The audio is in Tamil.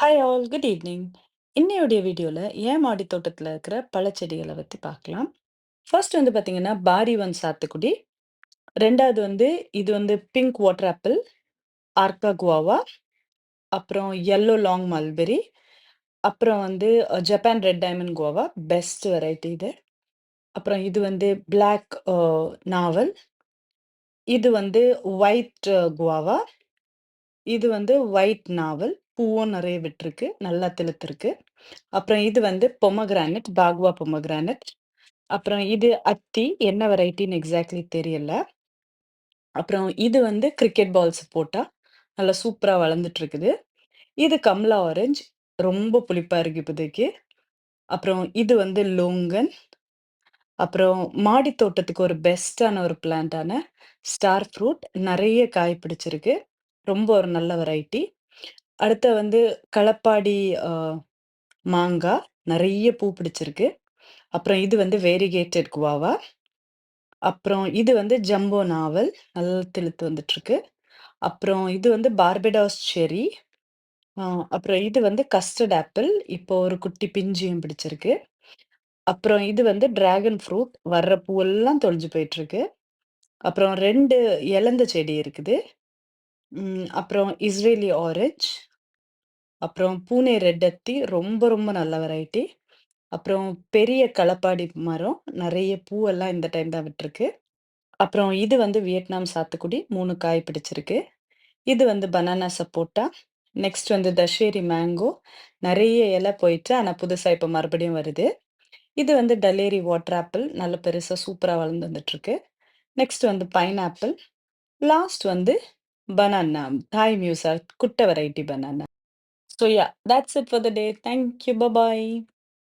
ஹாய் ஆல் குட் ஈவினிங் இன்னையுடைய வீடியோவில் ஏன் மாடி தோட்டத்தில் இருக்கிற பழச்செடிகளை பற்றி பார்க்கலாம். ஃபர்ஸ்ட் வந்து பார்த்தீங்கன்னா பாரி ஒன் சாத்துக்குடி. ரெண்டாவது வந்து இது வந்து pink water apple Arka guava அப்புறம் எல்லோ லாங் மல்பெரி அப்புறம் வந்து Japan red diamond guava best variety இது. அப்புறம் இது வந்து பிளாக் நாவல் இது வந்து ஒயிட் குவாவா இது வந்து ஒயிட் நாவல் பூவும் நிறைய விட்டுருக்கு நல்லா திழுத்திருக்கு அப்புறம் இது வந்து பொமகிரானட் பாக்வா பொமகிரானட். அப்புறம் இது அத்தி என்ன வெரைட்டின்னு எக்ஸாக்ட்லி தெரியல. அப்புறம் இது வந்து கிரிக்கெட் பால்ஸ் போட்டா நல்லா சூப்பரா வளர்ந்துட்டு இருக்குது இது கம்லா ஆரஞ்சு ரொம்ப புளிப்பா இருக்கு இப்போதைக்கு. அப்புறம் இது வந்து லோங்கன். அப்புறம் மாடி தோட்டத்துக்கு ஒரு பெஸ்ட்டான ஒரு பிளான்ட்டான ஸ்டார் ஃப்ரூட் நிறைய காய் பிடிச்சிருக்கு. ரொம்ப ஒரு நல்ல வெரைட்டி. அடுத்து வந்து களப்பாடி மாங்காய் நிறைய பூ பிடிச்சிருக்கு. அப்புறம் இது வந்து வேரிகேட்டட் குவாவா அப்புறம் இது வந்து ஜம்போ நாவல் நல்லா திழுத்து வந்துட்டுருக்கு. அப்புறம் இது வந்து பார்பெடாஸ் செரி அப்புறம் இது வந்து கஸ்டர்ட் ஆப்பிள் இப்போ ஒரு குட்டி பிஞ்சியும் பிடிச்சிருக்கு. அப்புறம் இது வந்து டிராகன் ஃப்ரூட் வர்ற பூவெல்லாம் தொலைஞ்சு போயிட்டுருக்கு. அப்புறம் ரெண்டு எலந்த செடி இருக்குது. ம், அப்புறம் இஸ்ரேலி ஆரஞ்சு அப்புறம் பூனே ரெட் அத்தி ரொம்ப ரொம்ப நல்ல வெரைட்டி அப்புறம் பெரிய களப்பாடி மரம் நிறைய பூவெல்லாம் இந்த டைம் தான் விட்டுருக்கு. அப்புறம் இது வந்து வியட்நாம் சாத்துக்குடி மூணு காய் பிடிச்சிருக்கு. இது வந்து பனானா சப்போட்டா நெக்ஸ்ட் வந்து தஷேரி மேங்கோ நிறைய இலை போயிட்டு ஆனால் புதுசாக இப்போ மறுபடியும் வருது. இது வந்து டலேரி வாட்டர் ஆப்பிள் நல்ல பெருசாக சூப்பராக வளர்ந்து வந்துட்டுருக்கு. நெக்ஸ்ட் வந்து பைனாப்பிள் லாஸ்ட் வந்து பனானா தாய் மியூசா குட்டை variety banana. So, yeah, that's it for the day. Thank you. Bye bye.